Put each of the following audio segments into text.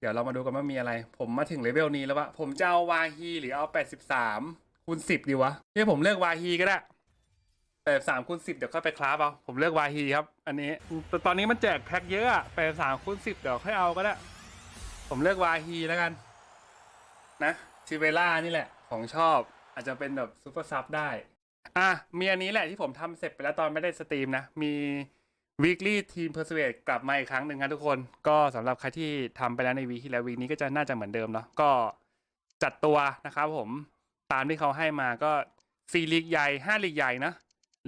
เดี๋ยวเรามาดูกันว่ามีอะไร ผมมาถึงเลเวลนี้แล้ววะ ผมจะเอาวาฮีหรือเอา 83คูณ10 ดีวะเฮ้ยผมเลือกวาฮีก็ได้83คูณ10 เดี๋ยวค่อยไปคลาฟเอา ผมเลือกวาฮีครับ อันนี้แต่ตอนนี้มันแจกแพ็คเยอะอะ83คูณ10 เดี๋ยวค่อยเอาก็ได้ ผมเลือกวาฮีแล้วกัน นะทิเวล่านี่แหละ ของชอบ อาจจะเป็นแบบซูเปอร์ซับได้ อะมีอันนี้แหละที่ผมทำเสร็จไปแล้วตอนไม่ได้สตรีมนะ มี weekly team persuade กลับมาอีกครั้งหนึ่งครับทุกคน ก็สำหรับใครที่ทำไปแล้วในวีคที่แล้ววีนี้ก็จะน่าจะเหมือนเดิมเนาะก็จัดตัวนะครับผมตามที่เขาให้มาก็สี่ลีกใหญ่ห้าลีกใหญ่นะ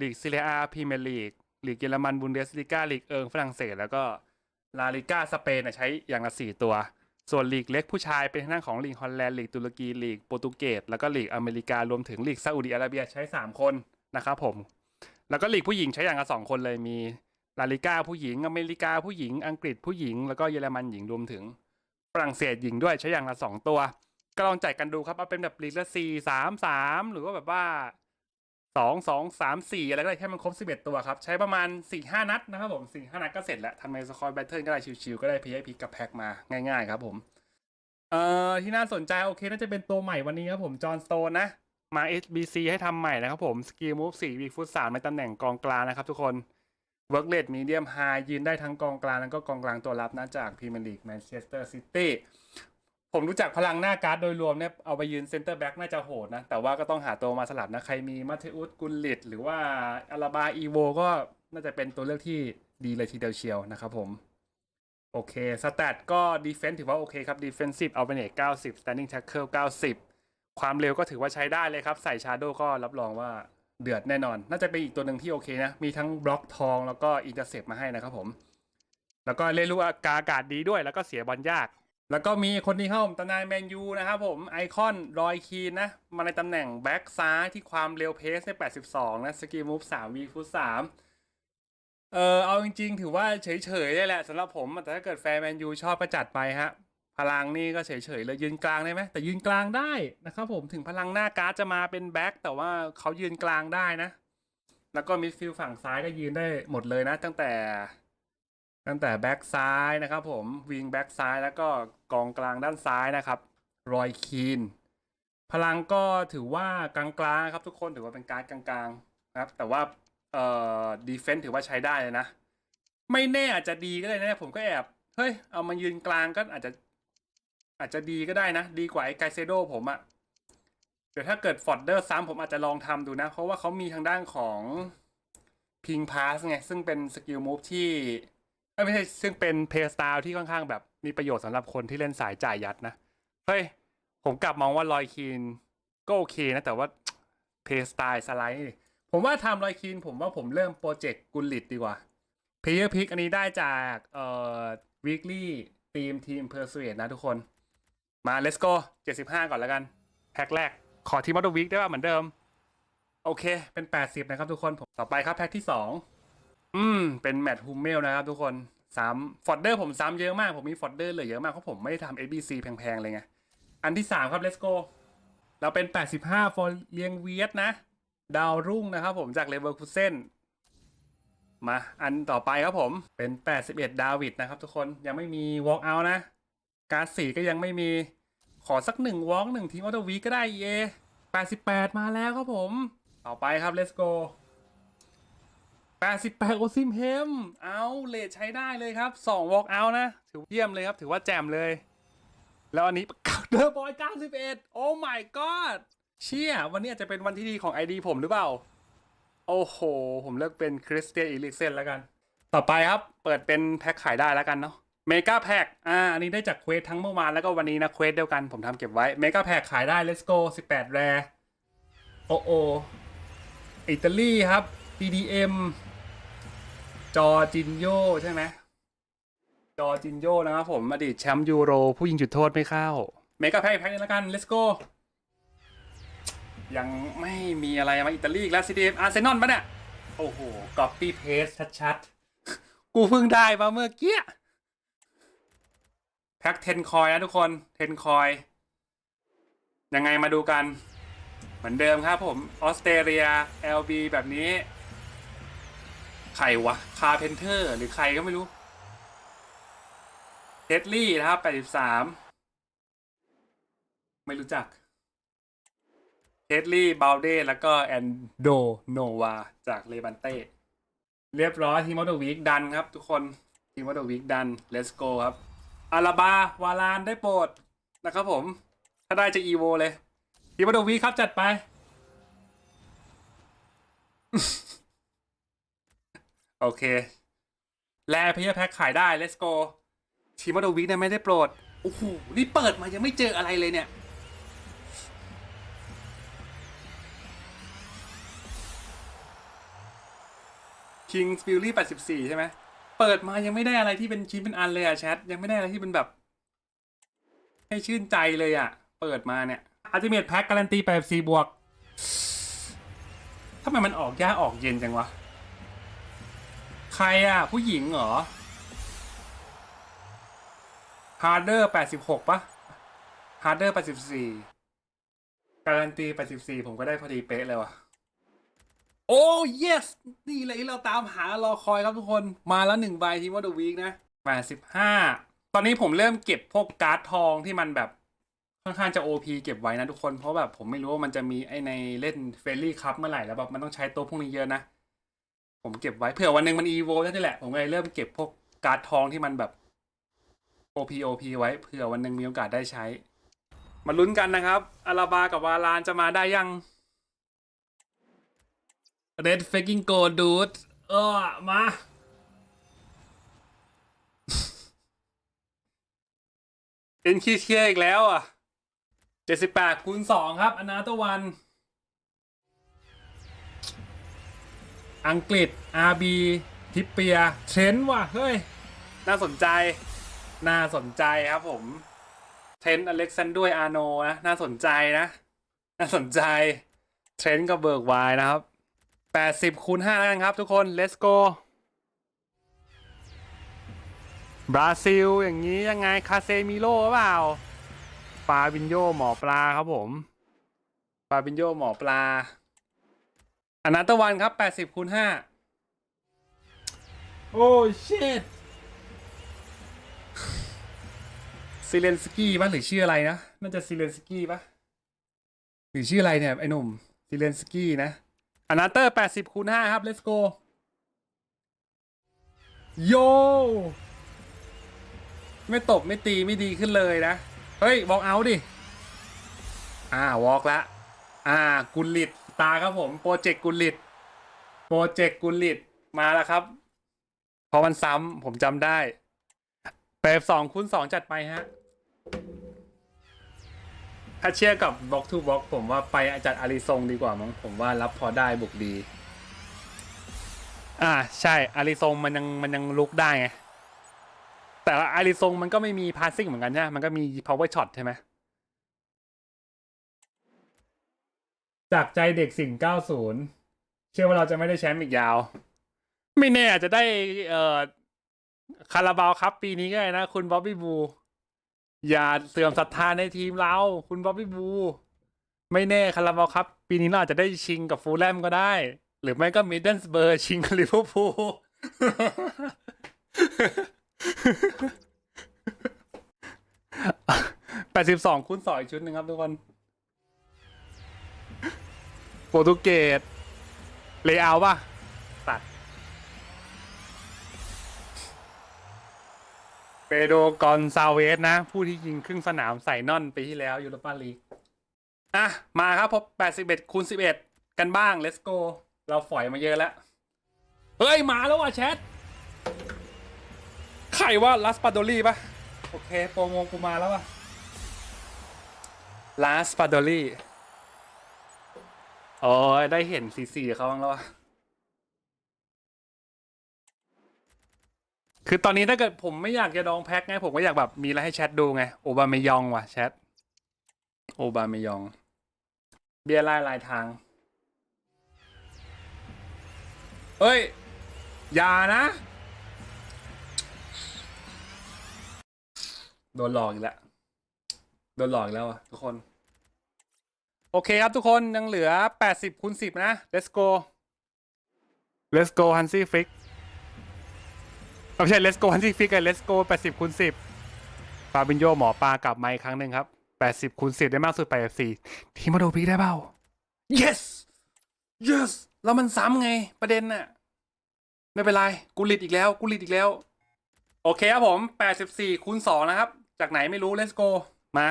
ลีกซีเรียอาพรีเมียร์ลีกลีกเยอรมันบุนเดสลิก้าลีกเอิงฝรั่งเศส แล้วก็ลาลิก้าสเปนใช้อย่างละสี่ตัว ส่วนลีกเล็กผู้ชายเป็นทางด้านของลีกฮอลแลนด์ลีกตุรกีลีกโปรตุเกสแล้วก็ลีกอเมริการวมถึงลีกซาอุดิอาระเบียใช้สามคนนะครับผม แล้วก็ลีกผู้หญิงใช้อย่างละสองคนเลยมี ลาลิก้าผู้หญิง อเมริกาผู้หญิง อังกฤษผู้หญิง แล้วก็เยอรมันหญิงรวมถึงฝรั่งเศสหญิงด้วยใช้อย่างละสองตัว ก็ลองจ่ายกันดูครับเอาเป็นแบบลีกละสี่สามสามหรือว่าแบบว่าสองสองสามสี่อะไรก็ได้แค่มันครบสิบเอ็ดตัวครับ ใช้ประมาณสี่ห้านัดนะครับผมสี่ห้านัดก็เสร็จแล้วทำในสคอยแบทเทิลก็ได้ชิวๆก็ได้พีไอพีกับแพ็กมาง่ายๆครับผมเอ่อที่น่าสนใจโอเคน่าจะเป็นตัวใหม่วันนี้ครับผมจอห์นสโตนนะมา SBC ให้ทำใหม่นะครับผมสกิลมูฟสี่วีฟุตสามในตำแหน่งกองกลางนะครับทุกคน เวิร์กเลดมีเดียมไฮยืนได้ทั้งกองกลางแล้วก็กองกลางตัวรับนะจากพรีเมียร์ลีกแมนเชสเตอร์ซิตี้ผมรู้จักพลังหน้าการ์ดโดยรวมเนี่ยเอาไปยืนเซนเตอร์แบ็กน่าจะโหดนะ แต่ว่าก็ต้องหาตัวมาสลับนะ ใครมีมัตเทอุสกุลลิตหรือว่าอาราบาอีโวก็น่าจะเป็นตัวเลือกที่ดีเลยทีเดียวเชียวนะครับผม โอเค สแตทก็ดีเฟน s ์ถือว่าโอเคครับดีเฟนซีฟเอาไปเนต90 standing tackle 90ความเร็วก็ถือว่าใช้ได้เลยครับ ใส่ชาโดก็รับรองว่า เดือดแน่นอน น่าจะเป็นอีกตัวหนึ่งที่โอเคนะ มีทั้งบล็อกทองแล้วก็อินเตอร์เซปมาให้นะครับผม แล้วก็เล่นลูกกาอากาศดีด้วย แล้วก็เสียบอลยาก แล้วก็มีคนนี้เข้าตำนานแมนยูนะครับผม ไอคอนรอยคีนนะ มาในตำแหน่งแบ็กซ้ายที่ความเร็วเพสใน 82 นะ สกิลมูฟ3วีฟุต3เออเอาจริงๆ ถือว่าเฉยๆเลยแหละสำหรับผม แต่ถ้าเกิดแฟนแมนยูชอบก็จัดไปฮะ พลังนี่ก็เฉยๆเลยยืนกลางได้ไหมแต่ยืนกลางได้นะครับผมถึงพลังหน้าการ์ดจะมาเป็นแบ็คแต่ว่าเขายืนกลางได้นะ แล้วก็มิดฟิลด์ฝั่งซ้ายก็ยืนได้หมดเลยนะ ตั้งแต่ ตั้งแต่แบ็กซ้ายนะครับผมวิงแบ็กซ้ายแล้วก็กองกลางด้านซ้ายนะครับ รอยคีน พลังก็ถือว่ากลางๆครับทุกคนถือว่าเป็นการ์ดกลางๆนะครับ แต่ว่าเอ่อดีเฟนต์ถือว่าใช้ได้เลยนะ ไม่แน่อาจจะดีก็ได้นะผมก็แอบเฮ้ยเอามายืนกลางก็อาจจะ อาจจะดีก็ได้นะ ดีกว่าไอ้ไกเซโดผมอะเดี๋ยวถ้าเกิดฟอร์ดเดอร์ซ้ำผมอาจจะลองทำดูนะ เพราะว่าเขามีทางด้านของพิงพาสไง ซึ่งเป็นสกิลมูฟที่ไม่ใช่ซึ่งเป็นเพย์สไตล์ที่ค่อนข้างแบบมีประโยชน์สำหรับคนที่เล่นสายจ่ายยัดนะ เฮ้ย ผมกลับมองว่าลอยคีนก็โอเคนะ แต่ว่าเพย์สไตล์สไลด์ ผมว่าทำลอยคีนผมว่าผมเริ่มโปรเจกต์กุลลิตดีกว่าเพย์เ r อร์พิกอันนี้ได้จากเอ่อ weekly team team persuade นะทุกคน มา let's go 75ก่อนแล้วกัน แพ็คแรก ขอทีมอ t วีคได้ป่ะเหมือนเดิม โอเค เป็น80นะครับทุกคนผมต่อไปครับแพ็คที่2อืม เป็นแมตต์ฮูมเมลนะครับทุกคนซ้ำฟอร์เดอร์ผมซ้ำเยอะมาก ผมมีฟอร์เดอร์เหลือเยอะมากเพราะผมไม่ได้ทำ ABC แพงๆเลยไง อันที่3ครับ let's go เราเป็น85ฟอร์เลียงเวียดนะ ดาวรุ่งนะครับผมจากเลเวอร์คูเซนมาอันต่อไปครับผมเป็น 81 ดาวิดนะครับทุกคนยังไม่มี walk out นะ การ์ดสีก็ยังไม่มี ขอสักหนึ่งวอล์กหนึ่งทีมออโตวีก็ได้เอ88มาแล้วครับผม ต่อไปครับ let's go 88โอซิมเฮม เอาเลทใช้ได้เลยครับ 2 walk out นะ ถือเยี่ยมเลยครับ ถือว่าแจ่มเลย แล้วอันนี้เดอร์บอย 91 โอ้ my god เชี่ย วันนี้อาจจะเป็นวันที่ดีของ ID ผมหรือเปล่า โอ้โห ผมเลือกเป็นคริสเตียนอีลิกเซนแล้วกัน ต่อไปครับ เปิดเป็นแพ็คขายได้แล้วกันเนาะ เมกาแพ็คอ่า อันนี้ได้จากเควสทั้งเมื่อวานแล้วก็วันนี้นะเควสเดียวกันผมทำเก็บไว้เมกาแพ็คขายได้ let's go 18 แร โอโอ อิตาลีครับ DDM จอจินโยใช่ไหม จอจินโยนะครับผม อดีตแชมป์ยูโร ผู้ยิงจุดโทษไม่เข้า เมกาแพ็คแพ็คนี้แล้วกัน let's go ยังไม่มีอะไรมาอิตาลีแล้วซีดีเอาร์เซนอลปะเนี่ย โอ้โหก๊อปปี้เพสชัดๆ กูเพิ่งได้มาเมื่อกี้ แพ็คเทนคอยนะทุกคนเทนคอยยังไงมาดูกัน เหมือนเดิมครับผมออสเตรเลีย LB แบบนี้ใครวะคาเพนเทอร์หรือใครก็ไม่รู้เทดลี่นะครับแปดสิบสามไม่รู้จักเทดลี่บาลเดแล้วก็แอนโดโนวาจากเลบันเต้เรียบร้อยทีมอตวีคดันครับทุกคนทีมอตวีคดัน let's go ครับ อาราบาวาลานได้โปรดนะครับผม ถ้าได้จะอีโวเลยทีมอตวีครับจัดไป โอเค แลเพยแพ็คขายได้ let's go ทีมอตวีคเนี่ยไม่ได้โปรด โอ้โห นี่เปิดมายังไม่เจออะไรเลยเนี่ย King's Fury 84 ใช่ไหม เปิดมายังไม่ได้อะไรที่เป็นชิ้นเป็นอันเลยอะแชทยังไม่ได้อะไรที่เป็นแบบ ให้ชื่นใจเลยอะเปิดมาเนี่ย Ultimate Pack การันตี84บวกทำไมมันออกยากออกเย็นจังวะ ใครอะผู้หญิงเหรอ Harder 86ปดสิบหกปะ Harder 84การันตี84ผมก็ได้พอดีเป๊ะเลยว่ะ โอ้ yes นี่เลยที่เราตามหารอคอยครับทุกคนมาแล้วหนึ่งใบทีมว่าเดอะวีคนะแปดสิบห้าตอนนี้ผมเริ่มเก็บพวกการ์ดทองที่มันแบบค่อนข้างจะ OP เก็บไว้นะทุกคนเพราะแบบผมไม่รู้ว่ามันจะมีไอในเล่นเฟรลี่คัพเมื่อไหร่แล้วแบบมันต้องใช้ตัวพวกนี้เยอะนะ ผมเก็บไว้เผื่อวันหนึ่งมัน EVO นั่นแหละ ผมเลยเริ่มเก็บพวกการ์ดทองที่มันแบบ OP OP ไว้เผื่อวันหนึ่งมีโอกาสได้ใช้ มาลุ้นกันนะครับอาราบากับวาลานจะมาได้ยัง Red fucking go dude เออมาเอ็นคีเชียอีกแล้วอะเจ็ดสิบแปดคูณสองครับอนาตวัน อังกฤษ RB ทิปเปียเทรนด์ว่ะ เฮ้ย น่าสนใจ น่าสนใจครับผม เทรนด์อเล็กซานด้วยอาโนนะ น่าสนใจนะ น่าสนใจ เทรนด์กับเบิร์กไวนะครับ แปดสิบคูณห้าแล้วกันครับทุกคน let's go บราซิลอย่างนี้ยังไง คาเซมิโร่เปล่า ปาบินโยหมอปลาครับผม ปาบินโยหมอปลาอนัตวันครับแปดสิบคูณห้าโอ้ชิตซิเลนสกี้ป่ะหรือชื่ออะไรนะ น่าจะซิเลนสกี้ป่ะ หรือชื่ออะไรเนี่ย ไอ้หนุ่มซิเลนสกี้นะ อนาเตอร์80คูณ5ครับ let's go โย ไม่ตบ ไม่ตีไม่ดีขึ้นเลยนะ เฮ้ย วอล์กเอาดิ อ่า วอล์กละ อ่า กุลิต ตาครับผม โปรเจกต์กุลิต โปรเจกต์กุลิต มาแล้วครับพราะมันซ้ำผมจำได้เปรสองคูณสองจัดไปฮะ ถ้าเชียร์กับบล็อกทูบล็อกผมว่าไปจัดอาริซงดีกว่ามั้งผมว่ารับพอได้บุกดี อ่าใช่อาริซงมันยังมันยังลุกได้ไงแต่อาริซงมันก็ไม่มีพาสซิ่งเหมือนกันใช่ไหมมันก็มี power shot ใช่ไหมจากใจเด็กสิ่ง 90 เชื่อว่าเราจะไม่ได้แชมป์อีกยาว ไม่แน่อาจจะได้เอ่อคาราบาวครับปีนี้ก็ได้นะ คุณบ๊อบบี้บู อย่าเสื่อมศรัทธาในทีมเรา คุณบ๊อบบี้บู ไม่แน่คาราบาครับ ปีนี้เราอาจจะได้ชิงกับฟูลแลมก็ได้ หรือไม่ก็มิดเดิลสเบอร์ชิงกับลิเวอร์พูลแปดสิบสองคูณสองอีกชุดหนึ่งครับทุกคนโปรตุเกสเลเอาป่ะ เปโดกอนซาเวสนะ ผู้ที่ยิงครึ่งสนามใส่นอนปีที่แล้วยูโรปาลีกอะ มาครับพบ 81คูณ11 กันบ้าง let's go เราฝอยมาเยอะแล้ว เฮ้ย มาแล้วว่ะแชทใครว่าลัสปาโดลี่ปะโอเค โปรโมกูมาแล้วว่ะลัสปาโดลี่โอ้ยได้เห็นสีสีเขาบ้างแล้วว่ะ คือตอนนี้ถ้าเกิดผมไม่อยากจะดองแพ็คไงผมก็อยากแบบมีอะไรให้แชทดูไง โอบามยองว่ะแชท โอบามยอง เบียร์ลายลายทาง เฮ้ย อย่านะ โดนหลอกอีกแล้ว โดนหลอกอีกแล้วอะทุกคน โอเคครับทุกคนยังเหลือ 80คูณ10 นะ let's go let's go Hansi Flick ไม่ใช่ let's go Hansi Flick กับ let's go 80คูณ10ฟาบินโยหมอปลากลับมาอีกครั้งหนึ่งครับ 80คูณ10 ได้มากสุดไป F4 ทีมมาโดพีได้เปล่า yes yes แล้วมันซ้ำไงประเด็นน่ะ ไม่เป็นไร กูลิดอีกแล้ว กูลิดอีกแล้ว โอเคครับผม 84คูณ2นะครับ จากไหนไม่รู้ let's go มา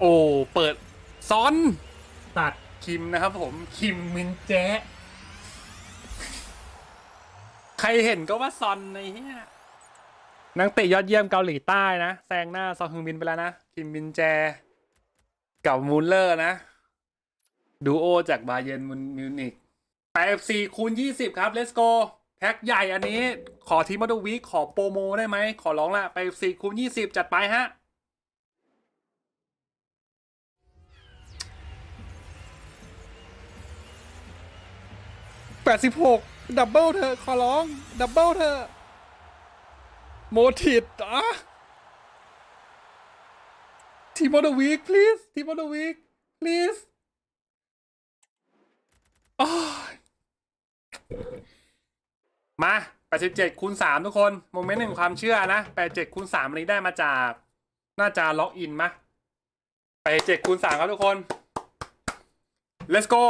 โอ้ เปิดซ้อน ตัดคิมนะครับผม คิมมินแจ๊ ใครเห็นก็ว่าซอนในเฮียนักเตะยอดเยี่ยมเกาหลีใต้นะแซงหน้าซองฮึงบินไปแล้วนะคิมมินแจ กับมูลเลอร์นะ ดูโอจากบาเยนมิวนิก84คูณ20ครับ let's go แพ็คใหญ่อันนี้ขอทีมมาดูวีคขอโปรโมได้ไหม ขอร้องละ84คูณ20จัดไปฮะ86ดับหก ดับเบิลเธอขอร้อง ดับเบิลเธอโมทิดอะทีมอ f เด e วีค please ทีมอ f เด e วีค please อ้ายมา87คูณ3ทุกคน โมเมนต์หนึ่งความเชื่อนะ87คูณ3อันนี้ได้มาจากน่าจะล็อกอินมะ87คูณ3ครับทุกคน let's go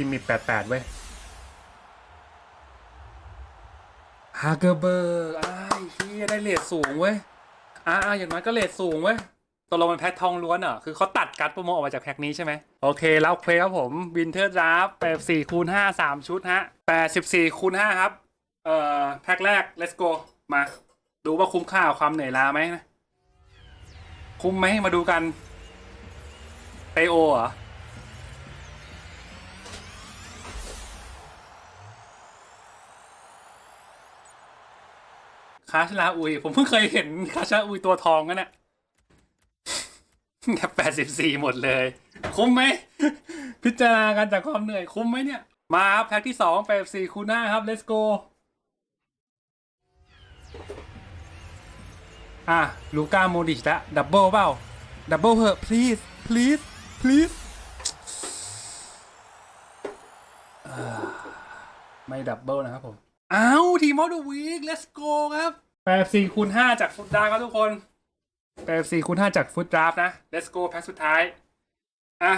ที่มี88เว้ยฮาเกอร์เบอร์ไอ้เฮียได้เลทสูงเว้ยอ่าอ่าอย่างน้อยก็เลทสูงเว้ยตกลงมันแพ็คทองล้วนเหรอคือเขาตัดการ์ดโปรโมออกมาจากแพ็คนี้ใช่ไหมโอเค แล้วเควครับผมวินเทอร์ดราฟ84คูณ5 3ชุดฮะ84คูณ5ครับ เอ่อ แพ็คแรก let's go มา ดูว่าคุ้มค่าความเหนื่อยล้าไหมนะ คุ้มไหมมาดูกันไอโอเหรอ คาชลาอุย ผมเพิ่งเคยเห็นคาชลาอุยตัวทองกันน่ะแค่แปดสิบสี่หมดเลย คุ้มไหม พิจารณากันจากความเหนื่อยคุ้มไหมเนี่ย มาครับแพ็คที่สองแปดสี่คูณห้าครับ let's go อะลูก้าโมดิชละดับเบิลเปล่า ดับเบิลเหอะ please please please ไม่ดับเบิลนะครับผม อ้าวทีมอลดอะวีค let's go ครับแปดสี่คูณห้าจากฟุตดาครับทุกคนแปดสี่คูณห้าจากฟุตดราฟนะ let's go แพ็คสุดท้าย อะ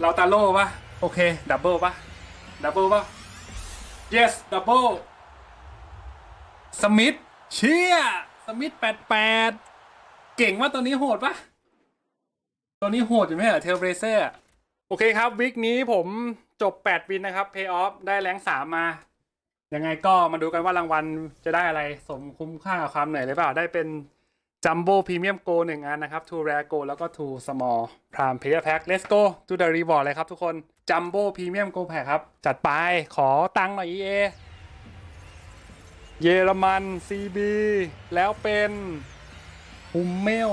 เราตาโล่ปะโอเค ดับเบิลปะดับเบิลปะ yes ดับเบิลสมิธเชียสมิธแปดแปดเก่งว่าตัวนี้โหดปะตัวนี้โหดอยู่ไหมเหรอเทลเบรเซอร์ โอเคครับวิกนี้ผมจบ 8 วินนะครับเพย์ออฟได้แรงสามมายังไงก็มาดูกันว่ารางวัลจะได้อะไรสมคุ้มค่ากับความเหนื่อยหรือเปล่าได้เป็นจัมโบ้พรีเมียมโกหนึ่งอันนะครับ two rare go แล้วก็ two small prime player pack let's go to the reward เลยครับทุกคนจัมโบ้พรีเมียมโกแพคครับ จัดไปขอตังค์หน่อย EA เยอรมัน CB แล้วเป็นฮุมเมล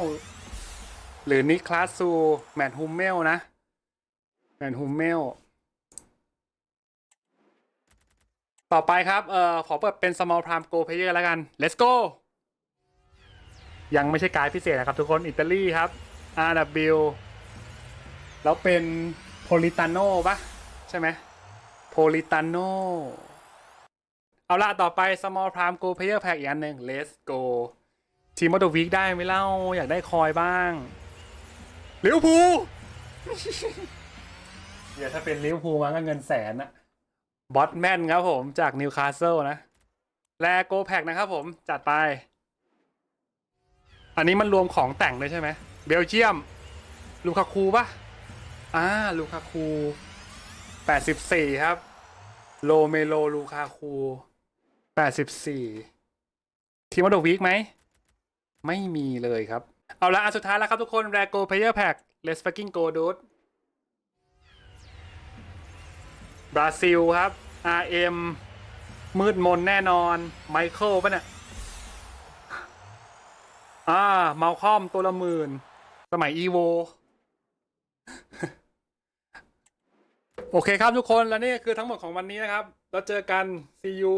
หรือนิคลาสซูแมนฮุมเมลนะ แมนฮูเมล ต่อไปครับ เอ่อ ขอเปิดเป็น small prime go player แล้วกัน let's go ยังไม่ใช่การพิเศษนะครับทุกคน อิตาลีครับ RW แล้วเป็นโพลิตาโนปะใช่ไหมโพลิตาโนเอาละต่อไป small prime go player pack อีกอันหนึ่ง let's go ทีมมอเตอร์วีคได้ไหมเล่า อยากได้คอยบ้างลิเวพู เดี๋ยวถ้าเป็นลิเวอร์พูลมาก็เงินแสนอะบอสแมนครับผมจากนิวคาสเซิลนะ แลโกแพกนะครับผมจัดไป อันนี้มันรวมของแต่งเลยใช่ไหมเบลเยียม ลูคาคูปะอ่าลูคาคู 84 ครับ โลเมโลลูคาคู 84 ทีมวัตวีคไหม ไม่มีเลยครับ เอาละอันสุดท้ายแล้วครับทุกคนแรโกเพเยอร์แพ็ก let's fucking go dude บราซิลครับ RM มืดมนแน่นอนไมเคิลปะเนี่ย อ่าเมาคอมตัวละหมื่น สมัยอีโว โอเคครับทุกคน และนี่คือทั้งหมดของวันนี้นะครับเราเจอกัน see you